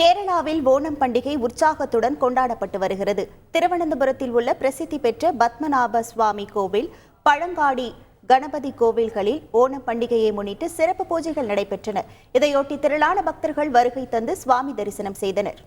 கேரளாவில் ஓணம் பண்டிகை உற்சாகத்துடன் கொண்டாடப்பட்டு வருகிறது. திருவனந்தபுரத்தில் உள்ள பிரசித்தி பெற்ற பத்மநாப சுவாமி கோவில் பழங்காடி கணபதி கோவில்களில் ஓணம் பண்டிகையை முன்னிட்டு சிறப்பு பூஜைகள் நடைபெற்றன. இதையொட்டி திரளான பக்தர்கள் வருகை தந்து சுவாமி தரிசனம் செய்தனர்.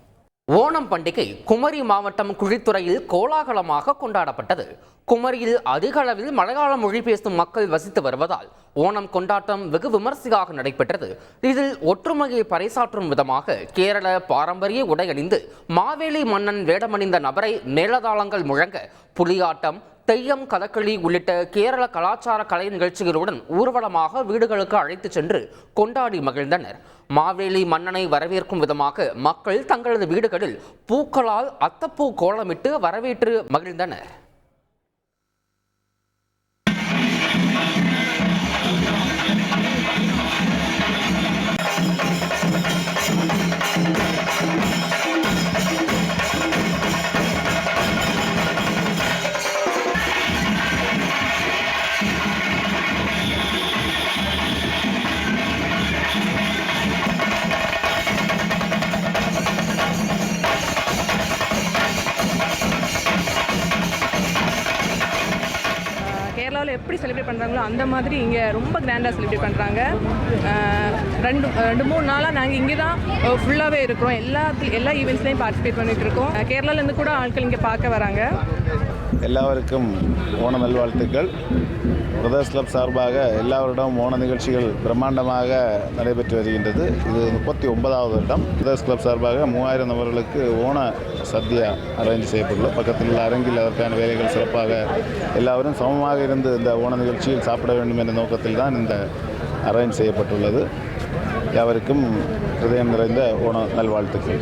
ஓணம் பண்டிகை குமரி மாவட்டம் குழித்துறையில் கோலாகலமாக கொண்டாடப்பட்டது. குமரியில் அதிக அளவில் மலையாள மொழி பேசும் மக்கள் வசித்து வருவதால் ஓணம் கொண்டாட்டம் வெகு விமர்சையாக நடைபெற்றது. இதில் ஒற்றுமையை பறைசாற்றும் விதமாக கேரள பாரம்பரிய உடை அணிந்து மாவேலி மன்னன் வேடமணிந்த நபரை மேலதாளங்கள் முழங்க புலியாட்டம் தெய்யம் கதகளி உள்ளிட்ட கேரள கலாச்சார கலை நிகழ்ச்சிகளுடன் ஊர்வலமாக வீடுகளுக்கு அழைத்துச் சென்று கொண்டாடி மகிழ்ந்தனர். மாவேலி மன்னனை வரவேற்கும் விதமாக மக்கள் தங்களது வீடுகளில் பூக்களால் அத்தப்பூ கோலமிட்டு வரவேற்று மகிழ்ந்தனர். கேரளாவில் எப்படி செலிப்ரேட் பண்ணுறாங்களோ அந்த மாதிரி இங்கே ரொம்ப கிராண்டாக செலிப்ரேட் பண்ணுறாங்க ரெண்டு ரெண்டு மூணு நாளாக நாங்கள் இங்கே தான் ஃபுல்லாகவே இருக்கிறோம். எல்லா எல்லா ஈவெண்ட்ஸ்லையும் பார்ட்டிசிபேட் பண்ணிட்டு இருக்கோம். கேரளாவிலேருந்து கூட ஆட்கள் இங்கே பார்க்க வராங்க. எல்லாருக்கும் ஓண நல்வாழ்த்துக்கள். பிரதர்ஸ் கிளப் சார்பாக எல்லாவரிடம் ஓண நிகழ்ச்சிகள் பிரம்மாண்டமாக நடைபெற்று வருகின்றது. இது முப்பத்தி ஒன்பதாவது வருடம். பிரதர்ஸ் கிளப் சார்பாக மூவாயிரம் நபர்களுக்கு ஓண சத்யா அரேஞ்ச் செய்யப்பட்டுள்ளது. பக்கத்தில் உள்ள அரங்கில் அதற்கான வேலைகள் சிறப்பாக எல்லாரும் சமமாக இருந்து இந்த ஓண நிகழ்ச்சியில் சாப்பிட வேண்டும் என்ற நோக்கத்தில் தான் இந்த அரேஞ்ச் செய்யப்பட்டுள்ளது. யாவருக்கும் ஹிருதயம் நிறைந்த ஓண நல்வாழ்த்துக்கள்.